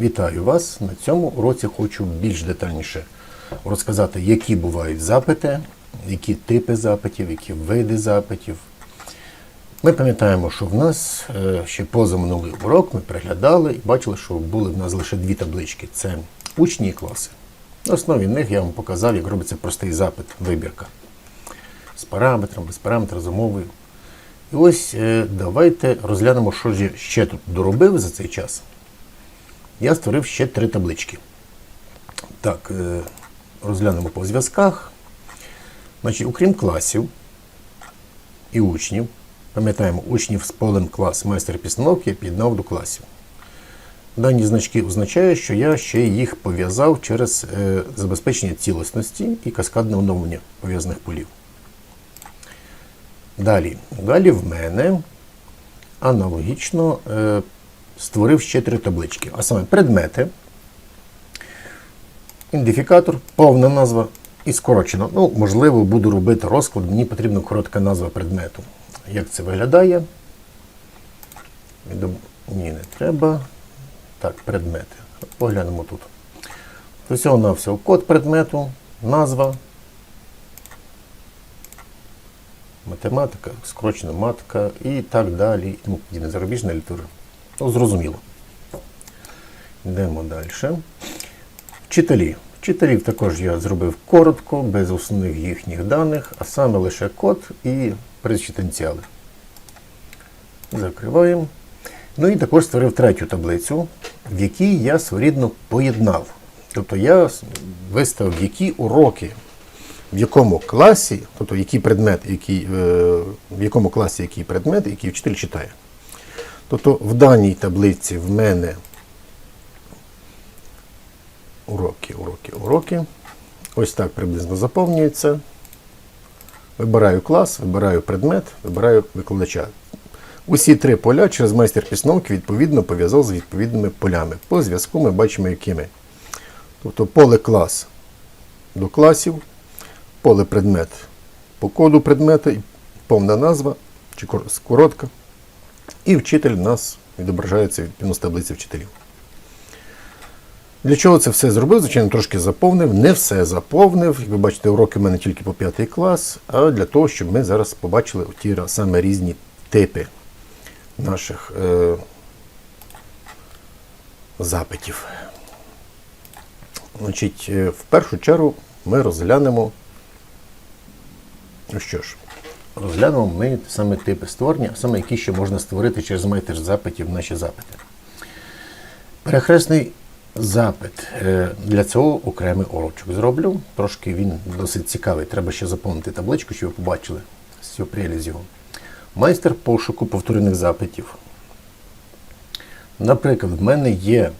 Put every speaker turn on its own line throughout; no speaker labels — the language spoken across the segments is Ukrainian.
Вітаю вас! На цьому уроці хочу більш детальніше розказати, які бувають запити, які типи запитів, які види запитів. Ми пам'ятаємо, що в нас е, ще позаминулий урок ми приглядали і бачили, що були в нас лише дві таблички: це учні і класи. На основі них я вам показав, як робиться простий запит, вибірка. З параметром, без параметра, з умовою. І ось е, давайте розглянемо, що ж я ще тут доробив за цей час. Я створив ще три таблички. Так, е, розглянемо по зв'язках. Значить, окрім класів і учнів, пам'ятаємо, учнів з полем клас майстер підстановки я під'єднав до класів. Дані значки означають, що я ще їх пов'язав через е, забезпечення цілісності і каскадне оновлення пов'язаних полів. Далі. Далі в мене аналогічно е, створив ще три таблички. А саме предмети, ідентифікатор, повна назва і скорочена. Ну, можливо, буду робити розклад, мені потрібна коротка назва предмету. Як це виглядає? Ні, не треба. Так, предмети. Поглянемо тут. Всього на всього код предмету, назва, математика, скорочена матка і так далі. подібне. Зарубіжна література. Ну, зрозуміло. Йдемо далі. Вчителі. Вчителів також я зробив коротко, без основних їхніх даних, а саме лише код і причитанціали. Закриваємо. Ну і також створив третю таблицю, в якій я своєрідно поєднав. Тобто я виставив, які уроки, в якому класі, тобто який предмет, який, е, в якому класі який предмет, який вчитель читає. Тобто в даній таблиці в мене уроки, уроки, уроки. Ось так приблизно заповнюється. Вибираю клас, вибираю предмет, вибираю викладача. Усі три поля через майстер підстановки відповідно пов'язав з відповідними полями. По зв'язку ми бачимо, якими. Тобто поле клас до класів, поле предмет по коду предмета, і повна назва чи коротка. І вчитель у нас відображається відповідно з таблиці вчителів. Для чого це все зробив? Звичайно, трошки заповнив. Не все заповнив. Як ви бачите, уроки в мене тільки по п'ятий клас, а для того, щоб ми зараз побачили ті саме різні типи наших е, запитів. Значить, е, в першу чергу ми розглянемо. Ну що ж, розглянемо ми саме типи створення, саме які ще можна створити через метр запитів наші запити. Перехресний запит. Е, Для цього окремий урочок зроблю. Трошки він досить цікавий. Треба ще заповнити табличку, щоб ви побачили прелість його. Майстер пошуку повторених запитів. Наприклад, в мене є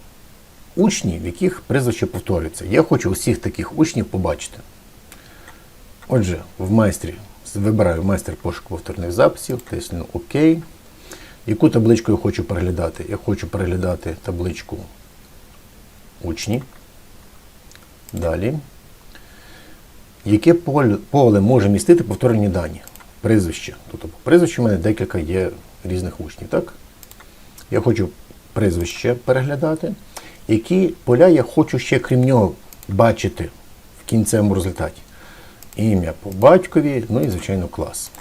учні, в яких прізвище повторюється. Я хочу усіх таких учнів побачити. Отже, в майстрі вибираю майстер пошуку повторних записів, тисну ОК. Яку табличку я хочу переглядати? Я хочу переглядати табличку учні. Далі. Яке поле, поле може містити повторені дані? Прізвище. Тобто по прізвищу в мене декілька є різних учнів. Так? Я хочу прізвище переглядати. Які поля я хочу ще крім нього бачити в кінцевому результаті? Ім'я по батькові, ну і, звичайно, клас.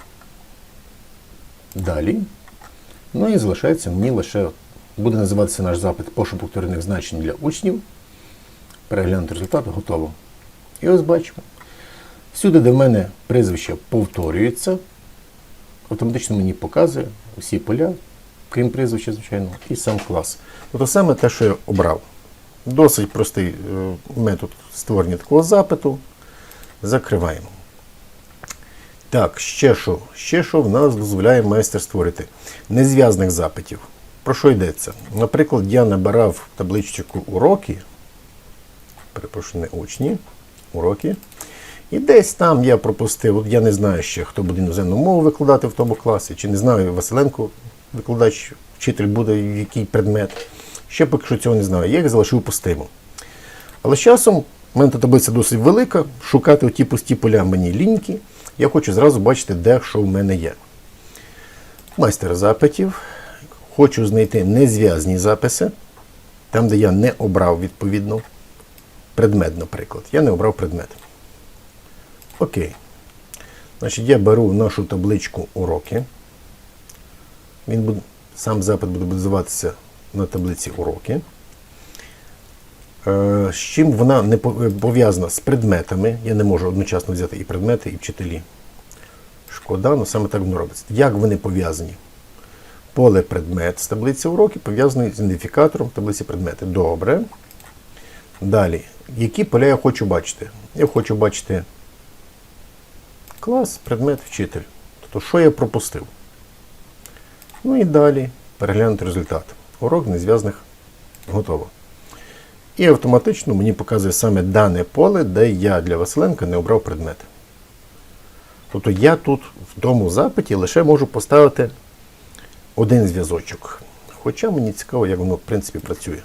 Далі. Ну і залишається мені лише, буде називатися наш запит пошук повторних значень для учнів. Переглянути результат, готово. І ось бачимо. Всюди, де в мене прізвище повторюється, автоматично мені показує усі поля, крім прізвища, звичайно, і сам клас. Тобто саме те, що я обрав. Досить простий е, метод створення такого запиту. Закриваємо. Так, ще що? Ще що в нас дозволяє майстер створити? Незв'язних запитів. Про що йдеться? Наприклад, я набирав табличку уроки, перепрошую, не учні, уроки. І десь там я пропустив, от я не знаю ще, хто буде іноземну мову викладати в тому класі, чи не знаю, Василенко, викладач, вчитель буде який предмет. Ще поки що цього не знаю. Я їх залишив пустимо. Але з часом в мене та таблиця досить велика, шукати ті пусті поля мені ліньки. Я хочу зразу бачити, де що в мене є. Майстер запитів. Хочу знайти незв'язні записи. Там, де я не обрав відповідно предмет, наприклад. Я не обрав предмет. Окей. Значить, я беру нашу табличку уроки. Він буде, сам запит буде базуватися на таблиці уроки. Е, з чим вона не е, пов'язана з предметами. Я не можу одночасно взяти і предмети, і вчителі. Шкода, але саме так воно робиться. Як вони пов'язані? Поле предмет з таблиці уроки пов'язаний з ідентифікатором таблиці предмети. Добре. Далі. Які поля я хочу бачити? Я хочу бачити клас, предмет, вчитель. Тобто, що я пропустив? Ну і далі переглянути результат. Урок незв'язаних готово. І автоматично мені показує саме дане поле, де я для Василенка не обрав предмет. Тобто я тут в тому запиті лише можу поставити один зв'язочок. Хоча мені цікаво, як воно в принципі працює.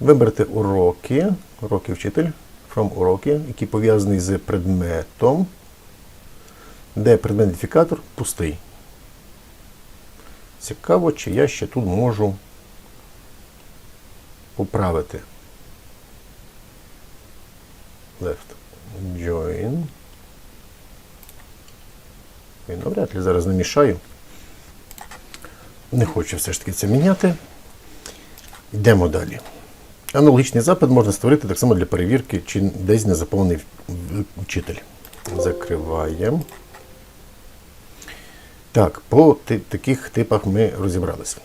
Вибрати уроки, уроки вчитель, from уроки, які пов'язані з предметом, де предмет ідентифікатор пустий. Цікаво, чи я ще тут можу поправити. Left. Join. І навряд ли зараз намішаю. Не хочу все ж таки це міняти. Йдемо далі. Аналогічний запит можна створити так само для перевірки, чи десь не заповнений вчитель. Закриваємо. Так, по таких типах ми розібралися.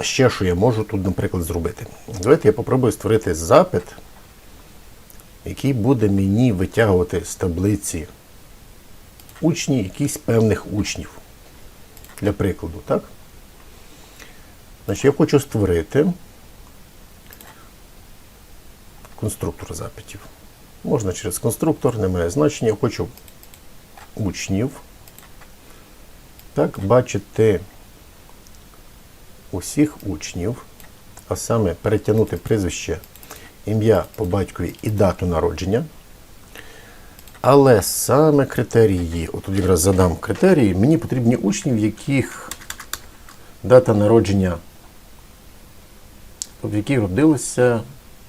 Ще що я можу тут, наприклад, зробити. Давайте я попробую створити запит, який буде мені витягувати з таблиці учні якихось певних учнів. Для прикладу, так? Значить, я хочу створити конструктор запитів. Можна через конструктор, не має значення. Я хочу учнів. Так, бачити усіх учнів, а саме перетягнути прізвище, ім'я по батькові і дату народження. Але саме критерії, отут якраз задам критерії, мені потрібні учні, в яких дата народження, в яких родилися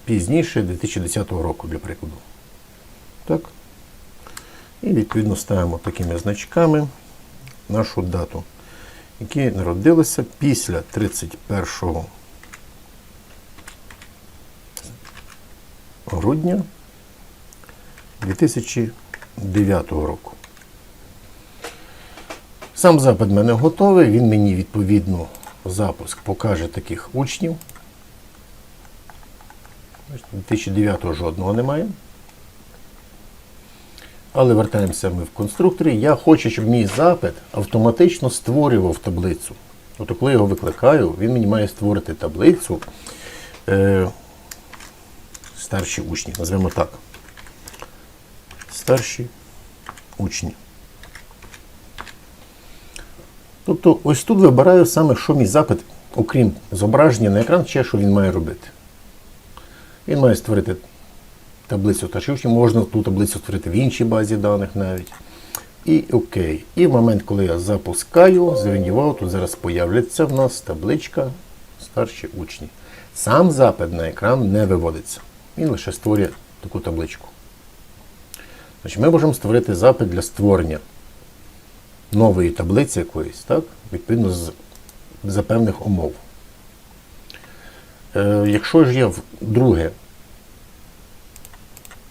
пізніше 2010 року, для прикладу. Так. І відповідно ставимо такими значками нашу дату, які народилися після 31 грудня 2009 року. Сам запит в мене готовий, він мені відповідно запуск покаже таких учнів. Бачите, 2009 жодного немає. Але вертаємося ми в конструкторі. Я хочу, щоб мій запит автоматично створював таблицю. Тобто, коли я його викликаю, він мені має створити таблицю е, старші учні, назвемо так. Старші учні. Тобто, ось тут вибираю саме, що мій запит, окрім зображення на екран, ще що він має робити. Він має створити таблицю учнів, можна ту таблицю створити в іншій базі даних навіть. І окей. І в момент, коли я запускаю, увагу, тут зараз появляться в нас табличка старші учні. Сам запит на екран не виводиться. Він лише створює таку табличку. Значить, Ми можемо створити запит для створення нової таблиці якоїсь, так? відповідно з, за певних умов. Е, якщо ж є друге,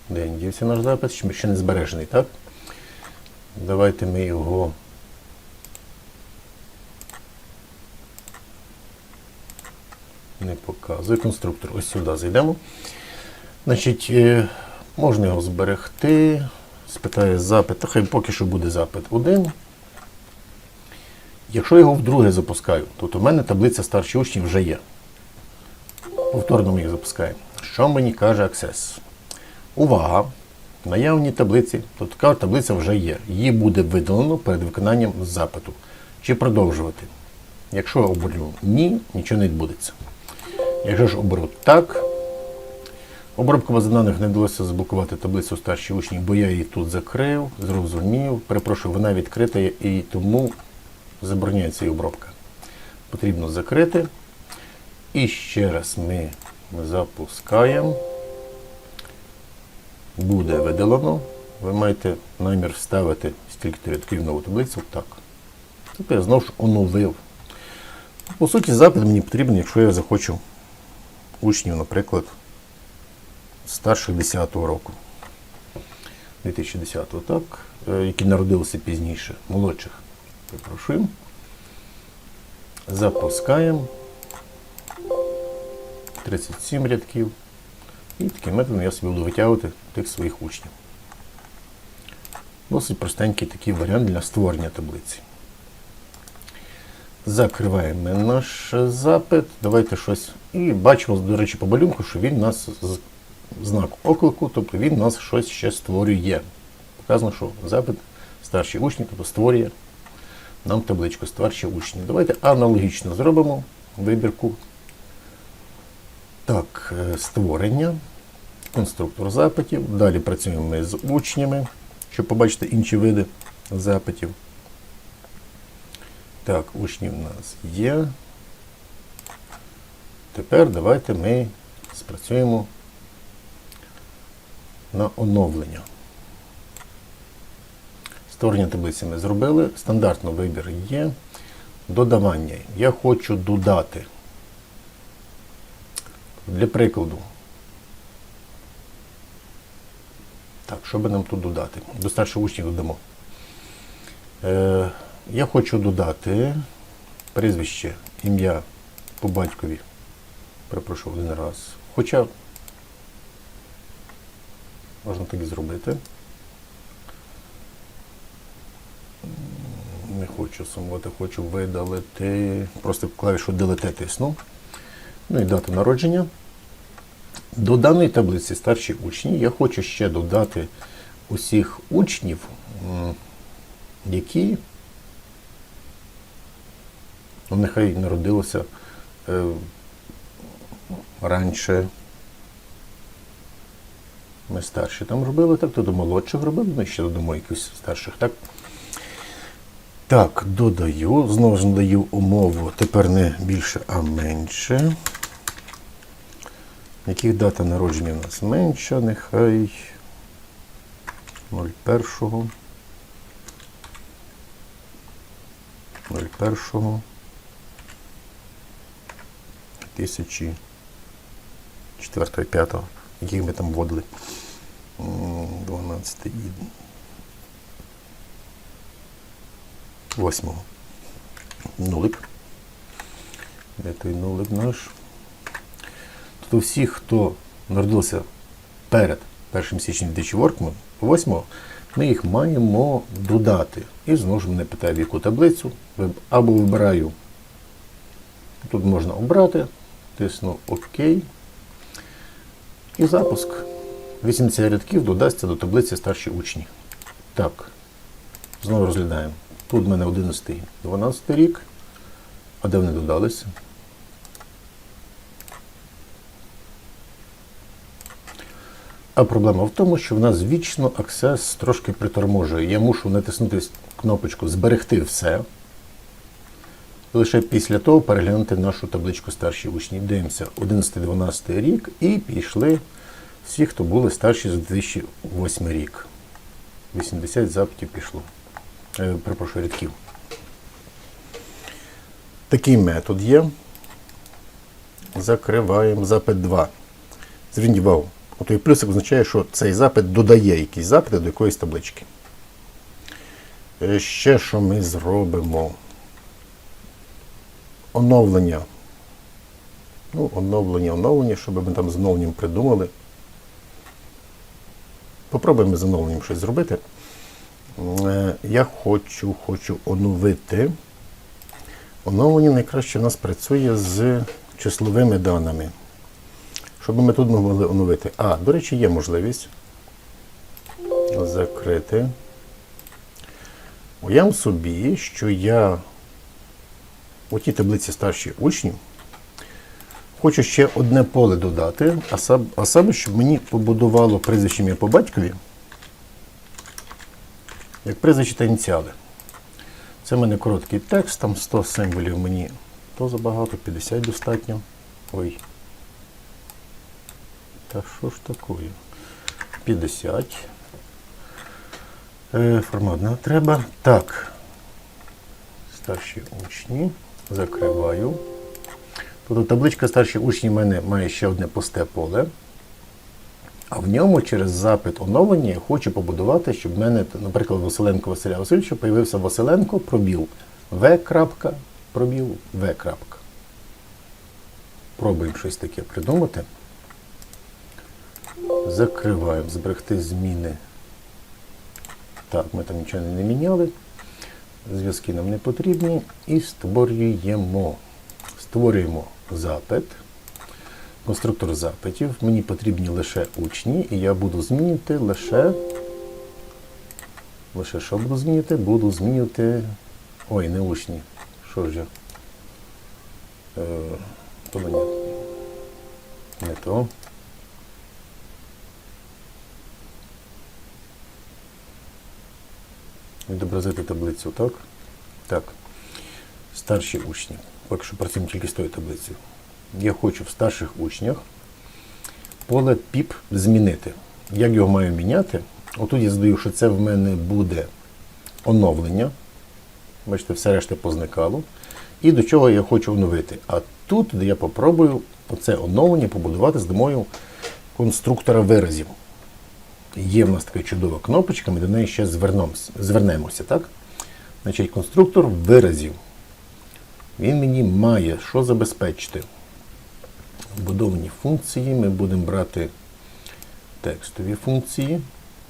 де дівся наш запис, ще- не збережений, так? Давайте ми його. Не показую. Конструктор. Ось сюди зайдемо. Значить, е, можна його зберегти. Спитає запит, хай поки що буде запит 1. Якщо я його вдруге запускаю, то в мене таблиця старші учні вже є. Повторно ми їх запускаємо. Що мені каже Access? Увага! В наявній таблиці, то така таблиця вже є. Її буде видалено перед виконанням запиту. Чи продовжувати? Якщо оберу ні, нічого не відбудеться. Якщо ж оберу так, обробка бази даних не вдалося заблокувати таблицю старші учні, бо я її тут закрив, зрозумів. Перепрошую, вона відкрита і тому забороняється її обробка. Потрібно закрити. І ще раз ми запускаємо. Буде видалено. Ви маєте намір вставити стільки рядків в нову таблицю. Так. Тепер я знову ж оновив. По суті, запит мені потрібен, якщо я захочу учнів, наприклад, старших 10 року. 2010 так, е, які народилися пізніше, молодших. Перепрошуємо. Запускаємо. 37 рядків. І таким методом я собі буду витягувати тих своїх учнів. Досить простенький такий варіант для створення таблиці. Закриваємо наш запит. Давайте щось. І бачимо, до речі, по малюнку, що він нас з знак оклику, тобто він нас щось ще створює. Показано, що запит старші учні, тобто створює нам табличку старші учні. Давайте аналогічно зробимо вибірку. Так, е, створення, конструктор запитів. Далі працюємо ми з учнями, щоб побачити інші види запитів. Так, учні в нас є. Тепер давайте ми спрацюємо на оновлення. Створення таблиці ми зробили. Стандартно вибір є. Додавання. Я хочу додати. Для прикладу. Так, що би нам тут додати? До старших учнів додамо. Е, я хочу додати прізвище, ім'я по батькові. Перепрошую один раз. Хоча можна так і зробити. Не хочу сумувати, хочу видалити. Просто клавішу Delete тисну. Ну і дату народження. До даної таблиці старші учні я хочу ще додати усіх учнів, які ну, нехай народилися е, раніше. Ми старші там робили, так, то до молодших робили, ми ще додамо якихось старших, так? Так, додаю, знову ж даю умову, тепер не більше, а менше. Яких дата народження у нас менша, нехай 01. 01. 2004 5 яких ми там вводили. 12 і 8. Нулик. Де той нулик наш? Тобто всі, хто народився перед 1 січня 2008, ми їх маємо додати. І знову ж мене питає, в яку таблицю. Або вибираю, тут можна обрати, тисну ОК. І запуск. 80 рядків додасться до таблиці старші учні. Так, знову розглядаємо. Тут в мене 11 12 рік. А де вони додалися? А проблема в тому, що в нас вічно аксес трошки приторможує. Я мушу натиснути кнопочку Зберегти все. Лише після того переглянути нашу табличку старші учні. Дивимося 11-12 рік і пішли всі, хто були старші за 2008 рік. 80 запитів пішло. Е, перепрошую, рядків. Такий метод є. Закриваємо запит 2. Зверніть Отой плюсик означає, що цей запит додає якісь запити до якоїсь таблички. Е, Ще що ми зробимо? Оновлення. Ну, оновлення, оновлення, щоб ми там з оновленням придумали. Попробуємо з оновленням щось зробити. Е, Я хочу, хочу оновити. Оновлення найкраще у нас працює з числовими даними. Щоб ми тут могли оновити. А, до речі, є можливість закрити. Уявим собі, що я у тій таблиці старші учні хочу ще одне поле додати, а саме, щоб мені побудувало прізвище ім'я по батькові, як прізвище та ініціали. Це в мене короткий текст, там 100 символів мені то забагато, 50 достатньо. Ой. Та що ж такое? 50. Е, формат нам треба. Так. Старші учні. Закриваю. Тобто табличка старші учні в мене має ще одне пусте поле. А в ньому через запит оновлення я хочу побудувати, щоб в мене, наприклад, Василенко Василя Васильовича появився Василенко пробіл В. пробіл В. Пробуємо щось таке придумати. Закриваємо, зберегти зміни. Так, ми там нічого не міняли. Зв'язки нам не потрібні. І створюємо. Створюємо запит. Конструктор запитів. Мені потрібні лише учні, і я буду змінювати лише. Лише що буду змінювати? Буду змінювати. Ой, не учні. Що ж я? Е, то мені. Не то. Відобразити таблицю, так? Так. Старші учні. Поки що працюємо тільки з тою таблицею. Я хочу в старших учнях поле піп змінити. Як його маю міняти? Отут я задаю, що це в мене буде оновлення. Бачите, все решта позникало. І до чого я хочу оновити. А тут, де я попробую оце оновлення побудувати з домою конструктора виразів. Є в нас така чудова кнопочка, ми до неї ще звернемося. так? Значить, конструктор виразів. Він мені має що забезпечити? Вбудовані функції. Ми будемо брати текстові функції,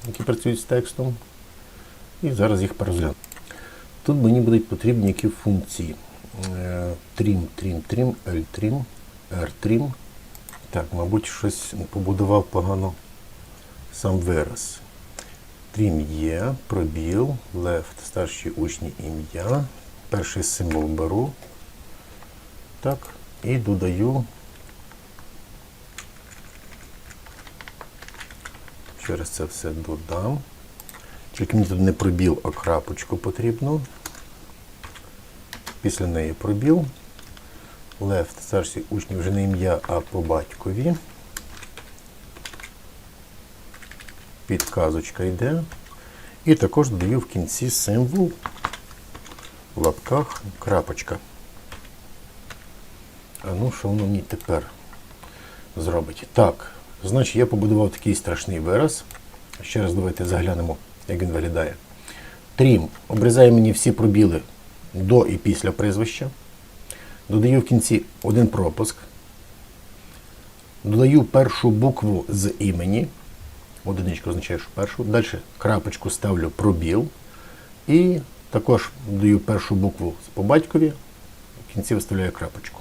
які працюють з текстом. І зараз їх переглянемо. Тут мені будуть потрібні які функції. Е, Trim, trim, trim, L-trim, R-trim. Так, мабуть, щось побудував погано сам вираз. Trim є, пробіл, left, старші учні ім'я. Перший символ беру. Так, і додаю через це все додам. Тільки мені тут не пробіл, а крапочку потрібно. Після неї пробіл. Left, старші учні вже не ім'я, а по батькові. Підказочка йде. І також додаю в кінці символ в лапках крапочка. А ну, що воно мені тепер зробить? Так, значить, я побудував такий страшний вираз. Ще раз давайте заглянемо, як він виглядає. Трім обрізає мені всі пробіли до і після прізвища. Додаю в кінці один пропуск. Додаю першу букву з імені. Одиничка означає, що першу. Далі крапочку ставлю пробіл. І також даю першу букву по батькові. В кінці виставляю крапочку.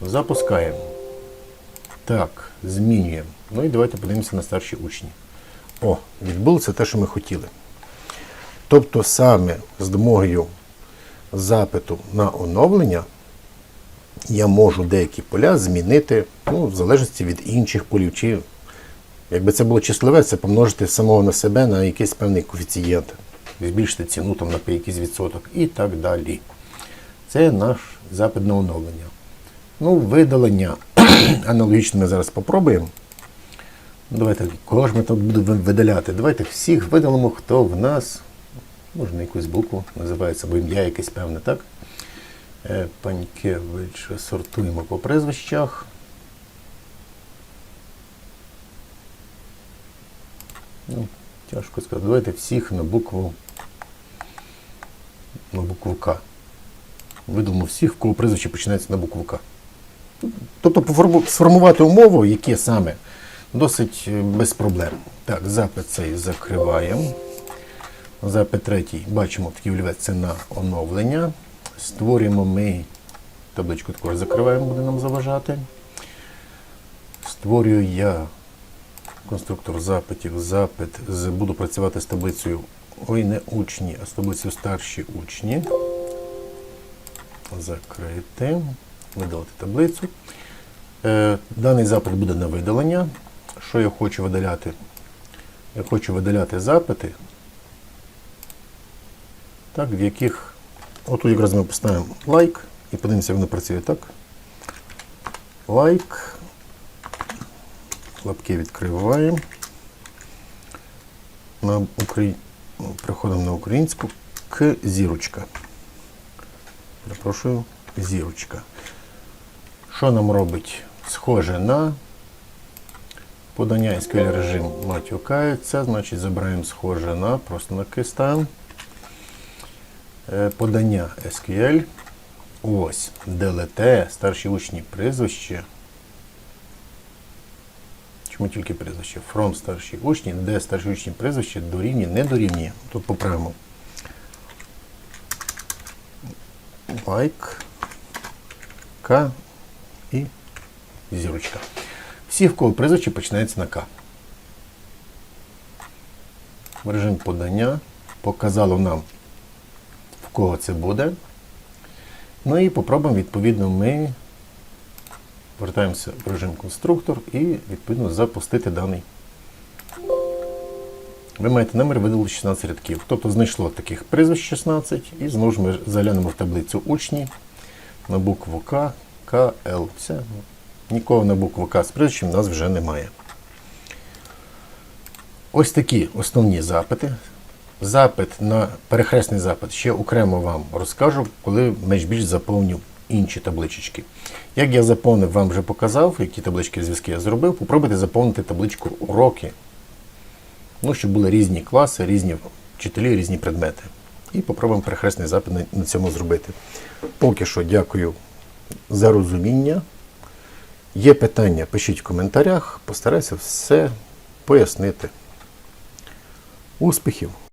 Запускаємо. Так, змінюємо. Ну і давайте подивимося на старші учні. О, відбулося те, що ми хотіли. Тобто саме з допомогою запиту на оновлення я можу деякі поля змінити ну, в залежності від інших полів. Чи, якби це було числове, це помножити самого на себе на якийсь певний коефіцієнт, збільшити ціну там, на якийсь відсоток і так далі. Це наш запит на оновлення. Ну, видалення аналогічно ми зараз попробуємо. Давайте кого ж ми тут будемо видаляти? Давайте всіх видалимо, хто в нас, може на якусь букву, називається, або ім'я якесь певне, так? Е, Панькевич сортуємо по прізвищах. Ну, тяжко сказати. Давайте всіх на букву на букву К. Видалимо всіх, в кого прізвище починається на букву К. Тобто сформувати умову, яке саме, досить е, без проблем. Так, запит цей закриваємо. Запит третій, бачимо, такий олівець на оновлення. Створюємо ми табличку також закриваємо, буде нам заважати. Створюю я конструктор запитів, запит, буду працювати з таблицею, ой, не учні, а з таблицею старші учні. Закрити, видалити таблицю. Е, даний запит буде на видалення. Що я хочу видаляти? Я хочу видаляти запити, так, в яких Отут якраз ми поставимо лайк і подивимося, як воно працює так. лайк. Лапки відкриваємо. На Украї... Приходимо на українську к зірочка. Перепрошую, зірочка. Що нам робить? Схоже на подання SQL режим матюкається, значить забираємо схоже на, просто на ки ставимо. Е, Подання SQL. Ось, DLT, старші учні прізвище. Чому тільки прізвище? From старші учні, де старші учні прізвище дорівнює, не дорівнює. Тут поправимо. Лайк. К і зірочка. Всі, в кого прізвище починається на К. Режим подання показало нам, в кого це буде. Ну і попробуємо, відповідно, ми вертаємося в режим конструктор і відповідно запустити даний. Ви маєте намір видалити 16 рядків. Тобто знайшло таких прізвищ 16 і знову ж ми заглянемо в таблицю учні на букву К, К, Л. Все. Нікого на букву К з прізвищем нас вже немає. Ось такі основні запити. Запит на перехресний запит ще окремо вам розкажу, коли менш більш заповню інші таблички. Як я заповнив, вам вже показав, які таблички зв'язки я зробив. Попробуйте заповнити табличку уроки. Ну, щоб були різні класи, різні вчителі, різні предмети. І попробуємо перехресний запит на цьому зробити. Поки що дякую за розуміння. Є питання, пишіть в коментарях, постараюся все пояснити. Успіхів!